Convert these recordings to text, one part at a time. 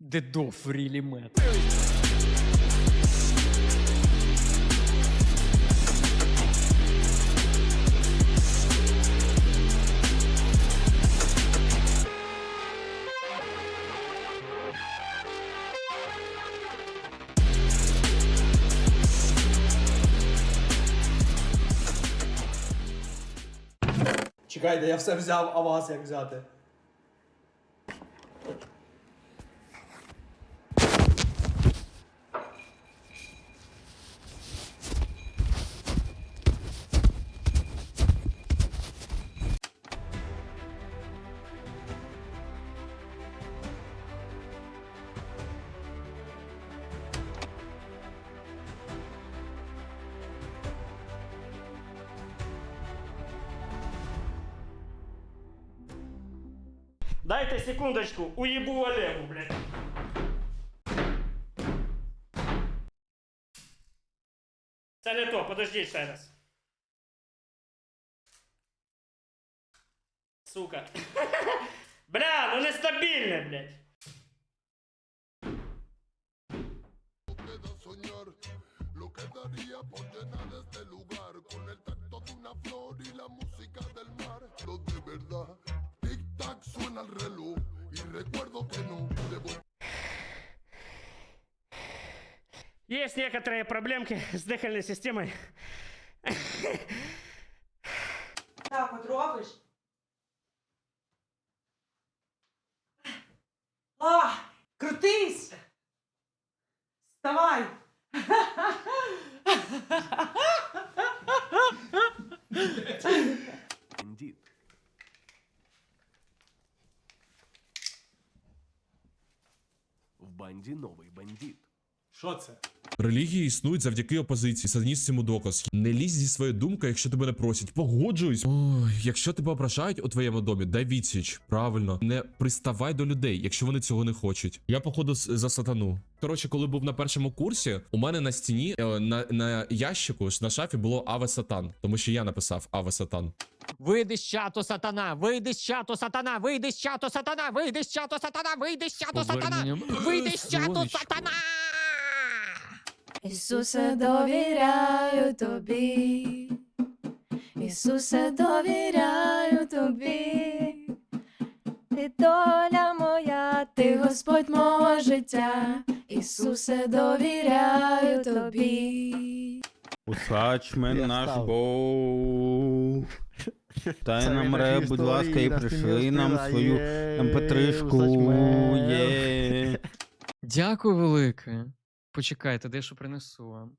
Дедов рілімет. Чекайте, я все взяв, а вас як взяти? Дайте секундочку, уебу Олегу, блядь. Це не то, подожди ще раз. Сука. Бля, ну нестабільне, блядь. Есть некоторые проблемки с дыхательной системой. Так от робиш. А, крутись! Вставай! Бандит. В банді новий бандит. Що це? Релігії існують завдяки опозиції. Сатаніст цьому доказ. Не лізь зі своєю думкою, якщо тебе не просять. Погоджуюсь. Ой, якщо тебе ображають у твоєму домі, дай відсіч. Правильно, не приставай до людей, якщо вони цього не хочуть. Я походу з- за сатану. Коротше, коли був на першому курсі, у мене на стіні е, на, на ящику на шафі було Аве Сатан, тому що я написав Аве Сатан. Вийди з чату, сатана! Вийди з чату, сатана! Вийди з чату, сатана! Вийди з чату, сатана! Вийди з чату, сатана! Вийди з чату, сатана! Ісусе, довіряю тобі. Ісусе, довіряю тобі. Ти доля моя, ти Господь мого життя. Ісусе, довіряю тобі. Усачмен наш Бог. Дай нам ре, будь ласка, і пришли нам свою МП3шку. Дякую велике. Почекайте, дещо принесу вам.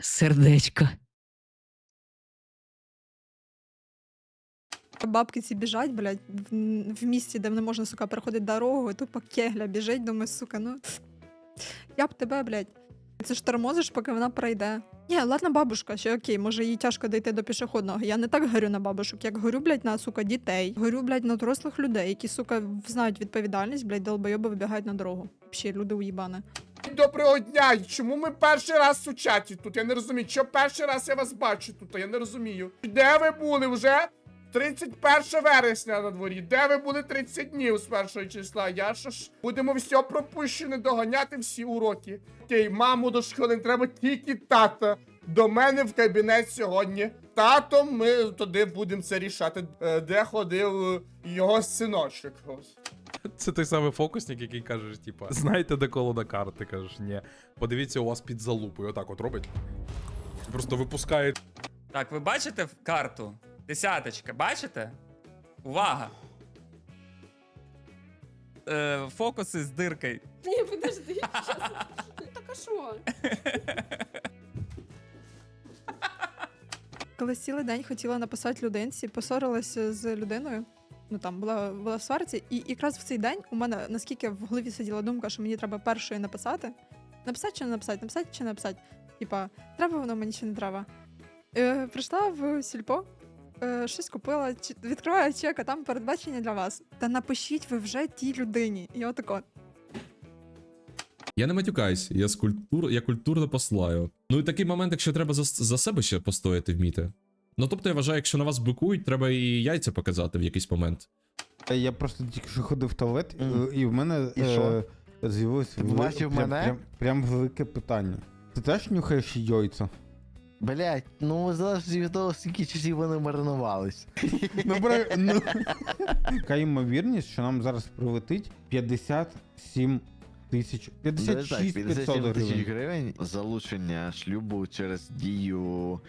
Сердечко. Бабки ці біжать, блядь, в, в місті, де не можна, сука, переходити дорогу, і тупо кегля біжить, думаю, сука, ну. Я б тебе, блядь. Це ж тормозиш, поки вона пройде. Ні, ладно, бабушка, ще окей, може їй тяжко дійти до пішохідного. Я не так горю на бабушок, як горю, блядь, на сука, дітей. Горю, блядь, на дорослих людей, які, сука, знають відповідальність, блядь, долбойоби вибігають на дорогу. Взагалі, люди уїбани. Доброго дня! Чому ми перший раз у чаті тут? Я не розумію. Що перший раз я вас бачу тут? Я не розумію. Де ви були вже? 31 вересня на дворі. Де ви були 30 днів з першого числа? Я що ж будемо все пропущене доганяти всі уроки. Окей, маму до школи не треба тільки тата. До мене в кабінет сьогодні. Татом ми туди будемо це рішати, е, де ходив е, його синочок. Це той самий фокусник, який кажеш, типа, знаєте, де колода карти? Кажеш, ні. Подивіться, у вас під залупою. Отак от робить. Просто випускає. Так, ви бачите карту? Десяточка, бачите? Увага! Е, фокуси з диркою. Ні, подожди, Так а що? Коли цілий день хотіла написати людинці, посорилася з людиною. Ну там була, була в сварці, і якраз в цей день у мене наскільки в голові сиділа думка, що мені треба першою написати. Написати чи не написати, написати чи не написати. Типа, треба воно мені чи не треба. Е, прийшла в сільпо, е, щось купила, чи- відкриваю чек, а там передбачення для вас. Та напишіть ви вже тій людині. І отако. Я не матюкаюсь, я з культур, я культурно послаю. Ну і такий момент, якщо треба за, за себе ще постояти вміти. Ну тобто я вважаю, якщо на вас бикують, треба і яйця показати в якийсь момент. Я просто тільки що ходив в туалет, Мгм. і в мене І що? е, Бачив прям, мене? Прям, прям велике питання. Ти теж нюхаєш яйця? Блять, ну залежить від того, скільки часів вони маринувались. Ну, бра... ну. Яка ймовірність, що нам зараз прилетить 57 тисяч. 56 500 57 тисяч гривень. гривень залучення шлюбу через дію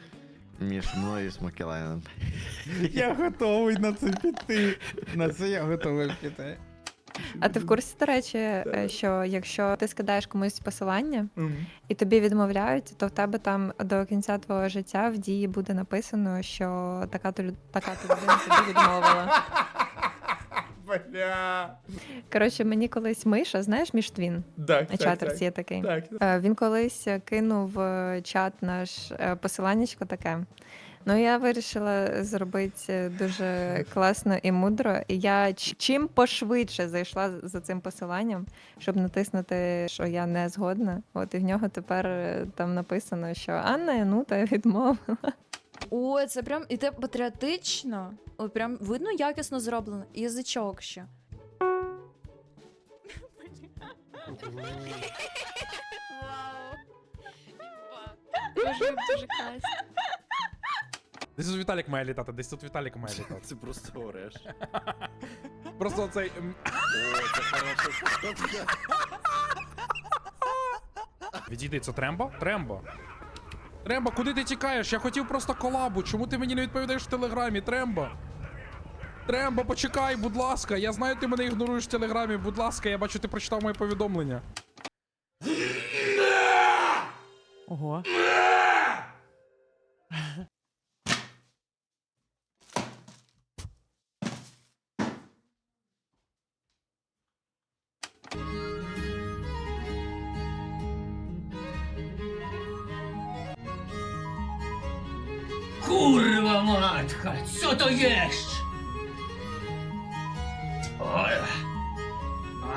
між мною і Смокеленом. Я готовий на це піти. На це я готовий піти. А ти в курсі, до речі, е, що якщо ти скидаєш комусь посилання і тобі відмовляють, то в тебе там до кінця твого життя в дії буде написано, що така то така то людина тобі відмовила. Бля. Коротше, мені колись Миша, знаєш, міштвін Так, на чатерці є такий. Так. Е, Він колись кинув чат наш е, посиланнячко таке. Ну, я вирішила зробити дуже класно і мудро. І я ч- чим пошвидше зайшла за цим посиланням, щоб натиснути, що я не згодна. От і в нього тепер е, там написано, що Анна Янута відмовила. Ой, це прям і те патріотично. Ой, прям видно якісно зроблено. І Язичок ще. Дуже дуже класно. Десь тут Віталік має літати, десь тут Віталік має літати. Це просто ореш. Просто цей. Відійди, це Трембо? Трембо. Трембо, куди ти тікаєш? Я хотів просто колабу. Чому ти мені не відповідаєш в телеграмі? Трембо. Трембо, почекай, будь ласка. Я знаю, ти мене ігноруєш в телеграмі. Будь ласка, я бачу, ти прочитав моє повідомлення. Ого. Kurwa co to jest? Oj.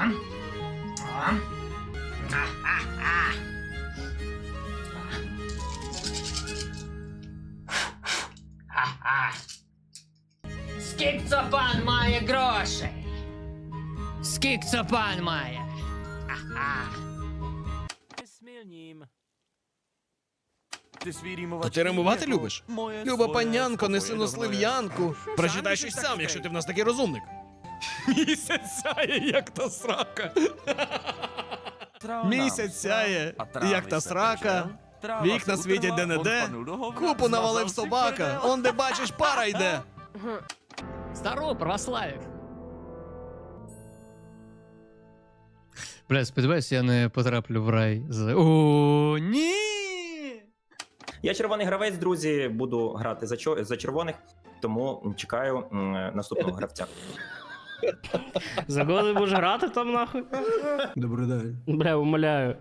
Am? Am? A, a, a. A, a. Скільки це пан має грошей? Скільки це пан має? То ти римувати любиш? Люба панянко, неси нослив'янку. Прочитай щось сам, якщо ти в нас такий розумник. Місяць сяє, як та срака. Місяць сяє, як та срака. Вікна світять де-не-де. Купу навалив собака. Он де бачиш, пара йде. Здорово, православік! Бля, сподіваюсь, я не потраплю в рай з. О, ні! Я червоний гравець, друзі, буду грати за, чо- за червоних, тому чекаю м, наступного гравця. За кого ти будеш грати там нахуй? Добрий день. Бля, умоляю.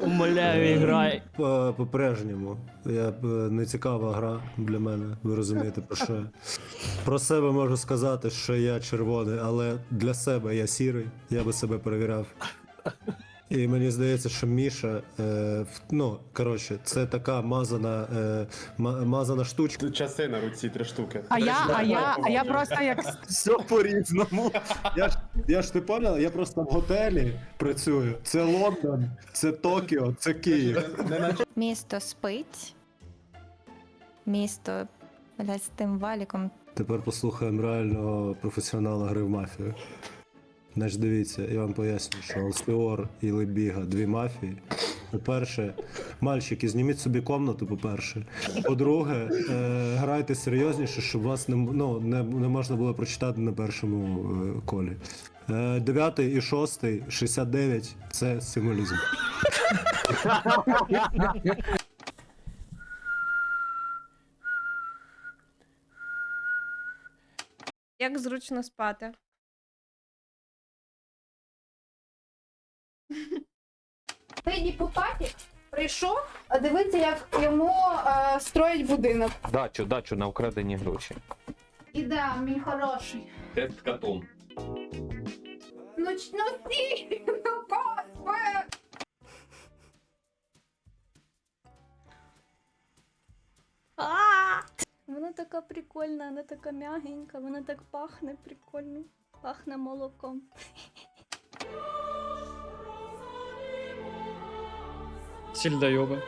Умоляю, іграй. По, по-прежньому. Я б, е, не цікава гра для мене. Ви розумієте про що? я. Про себе можу сказати, що я червоний, але для себе я сірий. Я би себе перевіряв. І мені здається, що Міша, е, ну коротше, це така мазана, е, мазана штучка. Часи на руці три штуки. А я, а я, а я просто як Все по-різному. Я ж, я ж ти поняла, я просто в готелі працюю. Це Лондон, це Токіо, це Київ. Місто спить. Місто блядь, з тим валіком. Тепер послухаємо реального професіонала гри в мафію. Значить, дивіться, я вам поясню, що Алстеор і Лебіга дві мафії. По-перше, мальчики, зніміть собі комнату, по-перше. По-друге, е, грайте серйозніше, щоб вас не, ну, не, не можна було прочитати на першому е, колі. Е, дев'ятий і шостий, 69 це символізм. Як зручно спати. Ти Пупаті прийшов, а дивиться, як йому е, строять будинок. Дачу, дачу на украдені гроші. Іде, мій хороший. Тест катун. Ну, ч- ну стій, ну господи. Воно така прикольна, вона така м'ягенька, вона так пахне прикольно. Пахне молоком. Сільдайоби.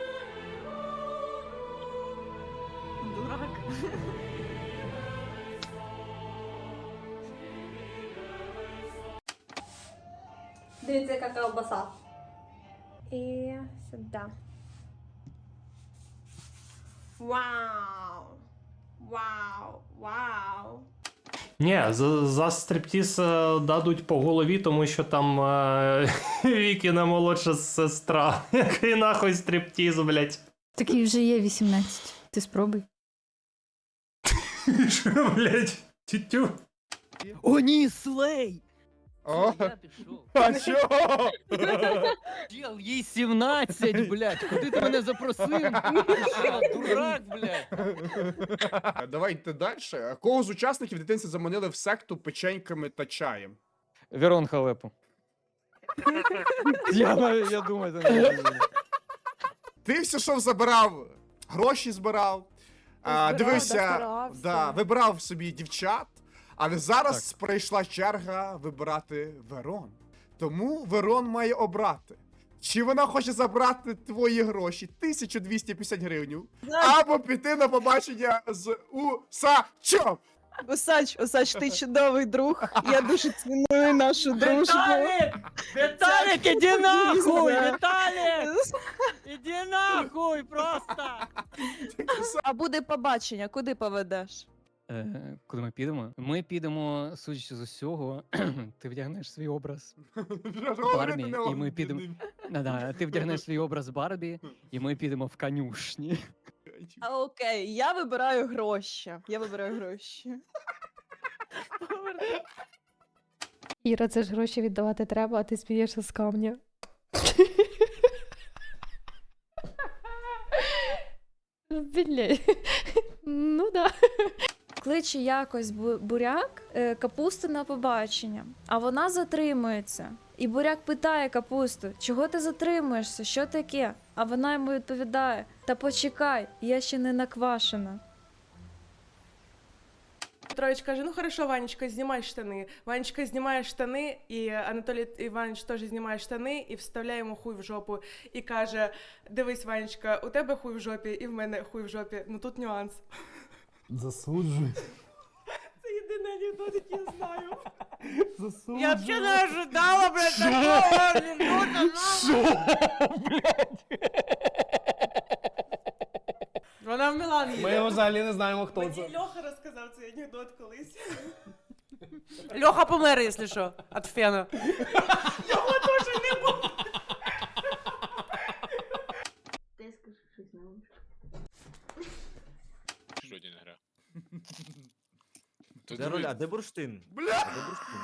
Дурак. Дивіться, яка колбаса. І сюди. Вау! Вау! Вау! Ні, за, за стриптіз е, дадуть по голові, тому що там е, Вікіна молодша сестра. Який нахуй стриптіз, блять. Такий вже є 18. Ти спробуй. Що, блять? Тютю. О, ні, слей! О, Я пішов. а чого? Діл, їй 17, блядь. Куди ти мене запросив? Ти що, дурак, блядь? Давайте далі. Кого з учасників дитинці заманили в секту печеньками та чаєм? Верон Халепу. Я, я думаю, це Ти все що забирав, гроші збирав, а, Збирав, дивився, да, вибирав собі дівчат, але зараз прийшла черга вибирати Верон. Тому Верон має обрати. Чи вона хоче забрати твої гроші 1250 гривень, або піти на побачення з Усачом. Усач, Усач, ти чудовий друг. Я дуже ціную нашу дружбу. Віталік, іди нахуй, Віталік! Іди нахуй просто! А буде побачення, куди поведеш? Е, куди ми підемо? Ми підемо, судячи з усього, ти вдягнеш свій образ Барбі, і ми підемо. Да-да, ти вдягнеш свій образ Барбі, і ми підемо в конюшні. А окей, я вибираю гроші. Я вибираю гроші. Іра, це ж гроші віддавати треба, а ти смієшся з камня. Блядь. Ну да. Кличе якось буряк е, капусту на побачення, а вона затримується. І буряк питає капусту: чого ти затримуєшся? Що таке? А вона йому відповідає: Та почекай, я ще не наквашена. Петрович каже: ну хорошо, Ванечка, знімай штани. Ванечка знімає штани, і Анатолій Іванович теж знімає штани і вставляє йому хуй в жопу. І каже: Дивись, Ванечка, у тебе хуй в жопі, і в мене хуй в жопі. Ну тут нюанс. Засуджую. Це єдиний анекдот, який я знаю. Засуджую. Я взагалі не ожидала, блядь, такого анекдота. Що, блядь? Вона в Мілан їде. Ми взагалі не знаємо, хто це. Мені Льоха розказав цей анекдот колись. Льоха помер, якщо що, від фена. Його теж не було. Ти скажи щось на не гра. Де руля, де бурштин? Бля! Де бурштин?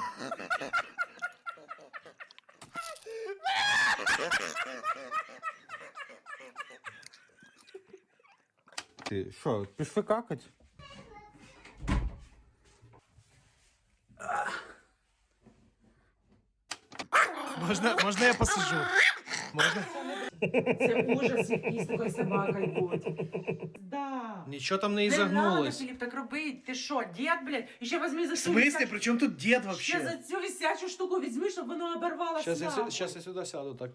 Ти що, пішли какать? Можна, можна я посижу? Можна? Це ужас якийсь такою собакою бути. Да. Нічого там не Не надо, ізогнулось. Філіп, так робить. Ти що, дід, блядь? І ще візьми за В цю смысле? висячу- При чому тут дід Ще вообще? за цю висячу штуку візьми, щоб воно оборвалося. Сейчас я, сю- щас я сюди сяду так.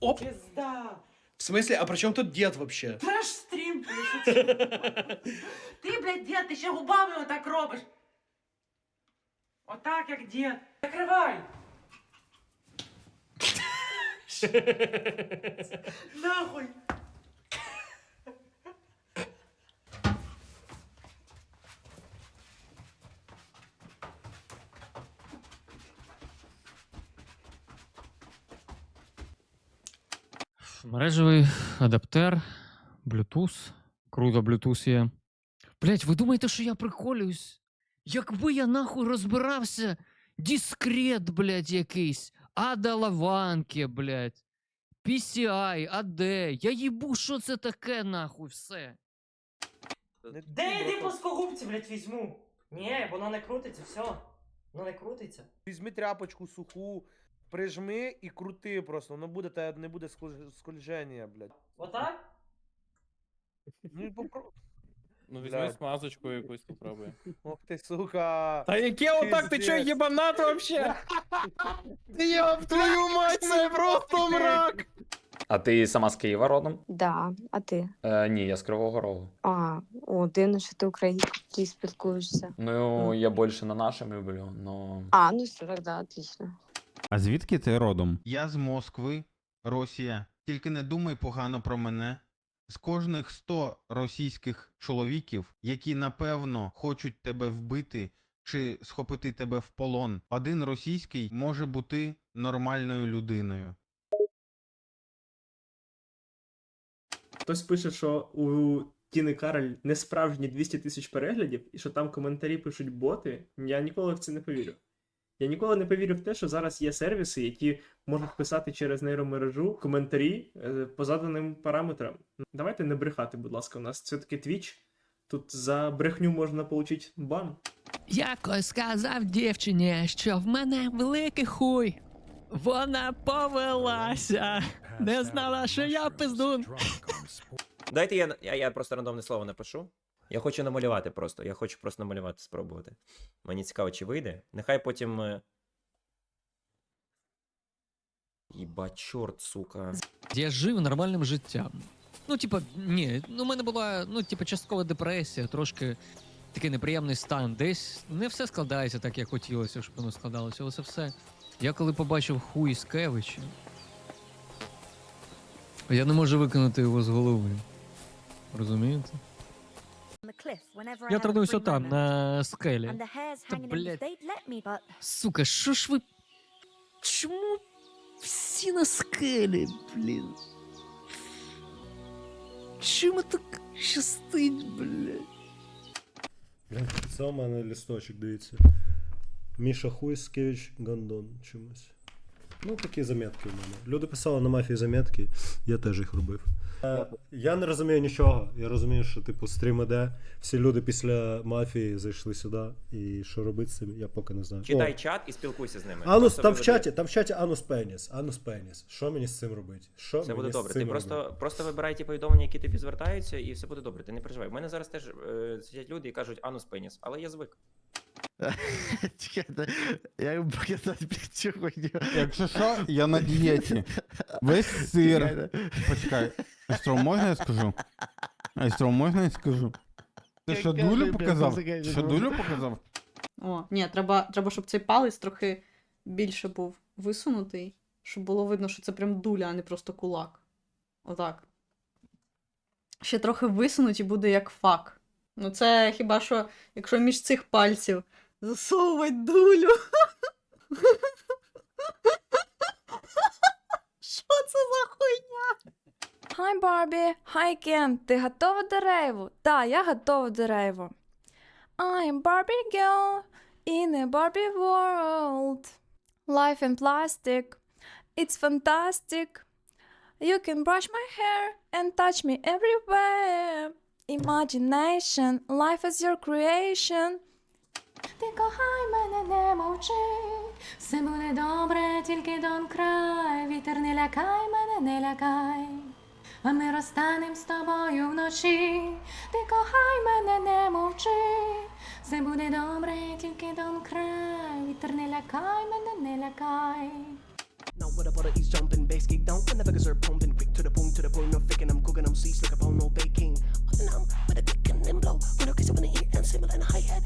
Оп. Пизда. В смысле, а при чому тут дід вообще? Треш стрім. Ти, блядь, дід, ти ще губами отак робиш. Отак, як дід. Закривай. Нахуй. Мережевий адаптер, Bluetooth. Круто, Bluetooth є. Блять, ви думаєте, що я приколююсь? Якби я нахуй розбирався, дискрет, блять, якийсь, Ада Лаванки, блять, PCI, AD, я їбу, що це таке, нахуй, все. Де я йди плоскогубці, блядь, візьму? Ні, воно не крутиться, все. Воно не крутиться. Візьми тряпочку суху, прижми і крути просто, воно буде, те не буде скольж- скольження, блядь. Отак? Ну і попро... Ну візьми смазочку якусь попробуй. Ох ти, сука. Та яке отак, ти чо, Пиздец. єбанат вообще? Йоп твою мать, це просто мрак! А ти сама з Києва родом? Да, а ти? Е, ні, я з Кривого Рогу. А, о, дивно, що ти українською спілкуєшся. Ну, я більше на нашому люблю, но. А, ну все, тогда отлично. А звідки ти родом? Я з Москви, Росія. Тільки не думай погано про мене. З кожних 100 російських чоловіків, які напевно хочуть тебе вбити чи схопити тебе в полон, один російський може бути нормальною людиною. Хтось пише, що у Тіни Кароль не справжні 200 тисяч переглядів, і що там коментарі пишуть боти. Я ніколи в це не повірю. Я ніколи не повірю в те, що зараз є сервіси, які можуть писати через нейромережу коментарі е, по заданим параметрам. Давайте не брехати, будь ласка, у нас це таки Twitch. Тут за брехню можна отримати бан. Якось сказав дівчині, що в мене великий хуй. Вона повелася. Не знала, що я пиздун. Дайте я, я, я просто рандомне слово напишу. Я хочу намалювати просто. Я хочу просто намалювати, спробувати. Мені цікаво, чи вийде. Нехай потім. е, Їба, чорт, сука. Я жив нормальним життям. Ну, типа, ні, ну, у мене була, ну, типа, часткова депресія, трошки такий неприємний стан. Десь не все складається так, як хотілося, щоб воно складалося. Ось все. Я коли побачив хуй з Кевича, я не можу викинути його з голови. Розумієте? Я тренуюся там, на скелі. Та, блядь. Сука, що ж ви. Чому всі на скелі, блін? Чому так щастить, блядь? Це у мене лісточок, дивіться. Міша Хуйскевич Гандон чомусь. Ну, такі заметки у мене. Люди писали на мафії заметки, я теж їх робив. Е, я не розумію нічого. Я розумію, що типу стрім іде. Всі люди після мафії зайшли сюди. І що робити з цим, я поки не знаю. Читай О, чат і спілкуйся з ними. Анус, там в чаті, там в чаті Анус Пеніс. Анус Пеніс. Що мені з цим робити? Що Все мені буде з добре. цим Ти просто, просто вибирай ті повідомлення, які тобі звертаються, і все буде добре. Ти не переживай. У мене зараз теж е, сидять люди і кажуть анус пеніс, але я звик. Чекайте, я їм показати під цю хуйню. Якщо що, я на дієті. Весь сир. Почекай. Айстром, можна я скажу? Айстром, можна я скажу? Ти що, дулю показав? Що дулю показав? О, ні, треба, треба, щоб цей палець трохи більше був висунутий, щоб було видно, що це прям дуля, а не просто кулак. Отак. Ще трохи висунуть і буде як фак. Ну, це хіба що, якщо між цих пальців засовувати дулю. Що це за хуйня? Хай Барбі, хай Кен, ти готова до рейву? Да, я готова до рейву. I'm Barbie girl in a Barbie world. Life in plastic. It's fantastic. You can brush my hair and touch me everywhere. Imagination, life is your creation. Ти кохай мене, не мовчи, все буде добре, тільки don't cry. Вітер не лякай мене, не лякай. А ми розстанем з тобою вночі. Ти кохай мене, не мовчи. Все буде добре, тільки don't cry. Вітер не лякай мене, не лякай. Now what about the east jumping, bass kick? Down when the figures are pumping? Quick to the point, to the point, no faking, I'm cooking, I'm seized like a pound, no baking. And I'm with a dick and then blow, when I kiss it, when I hear and similar and hi hat,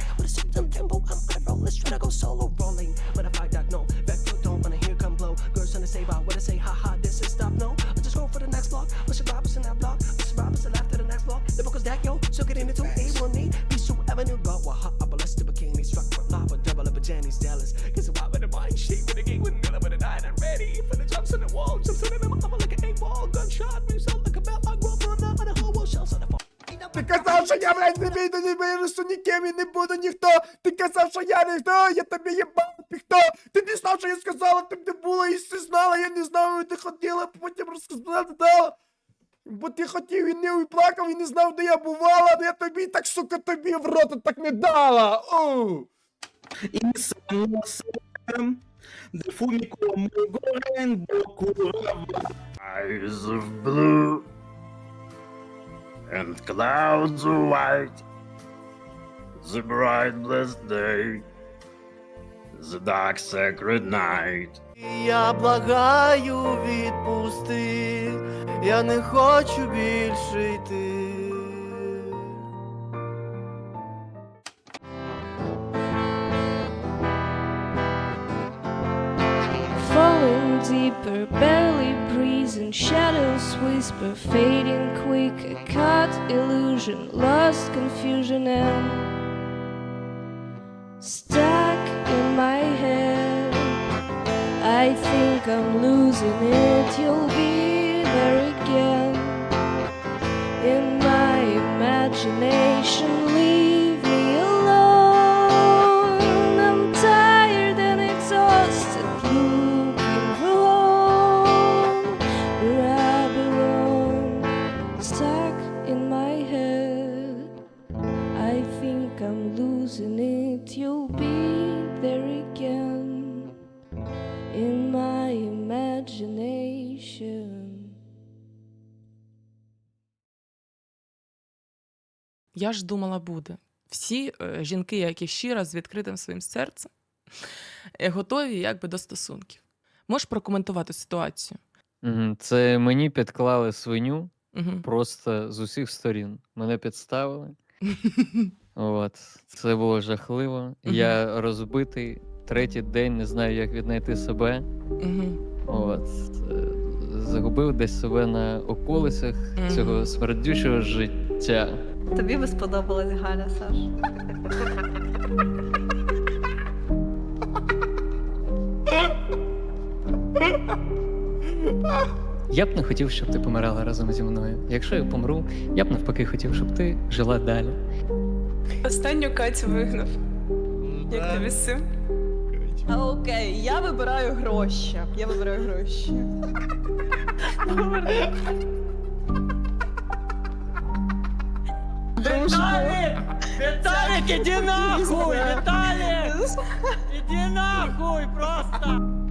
я ніхто, я тобі їбав, ти хто? Ти не знав, що я сказала, ти б не було, і ти знала, я не знав, і ти хотіла, потім розказати дала. Бо ти хотів і не і плакав, і не знав, де я бувала, але я тобі так, сука, тобі в рота так не дала. Оу. Eyes of blue and clouds of white The bright blessed day, the dark sacred night. Я благаю, відпусти, я не хочу більше йти. Falling deeper, barely breezing, shadows whisper, fading quick, a cut illusion, lost confusion and think I'm losing it, you'll be there again. In my imagination. Я ж думала, буде. Всі е, жінки, які щиро з відкритим своїм серцем, е, готові якби до стосунків. Можеш прокоментувати ситуацію? Це мені підклали свиню Мгм. просто з усіх сторін. Мене підставили. От. Це було жахливо. Я розбитий. Третій день не знаю, як віднайти себе. Мгм. От. е, Загубив десь себе на околицях цього смердючого життя. Тобі би сподобалась Галя, Саш. Я б не хотів, щоб ти помирала разом зі мною. Якщо я помру, я б навпаки хотів, щоб ти жила далі. Останню Катю вигнав. Як тобі з цим? Окей, я вибираю гроші. Я вибираю гроші. Віталік! Віталік, іди нахуй! Віталік! Іди нахуй просто!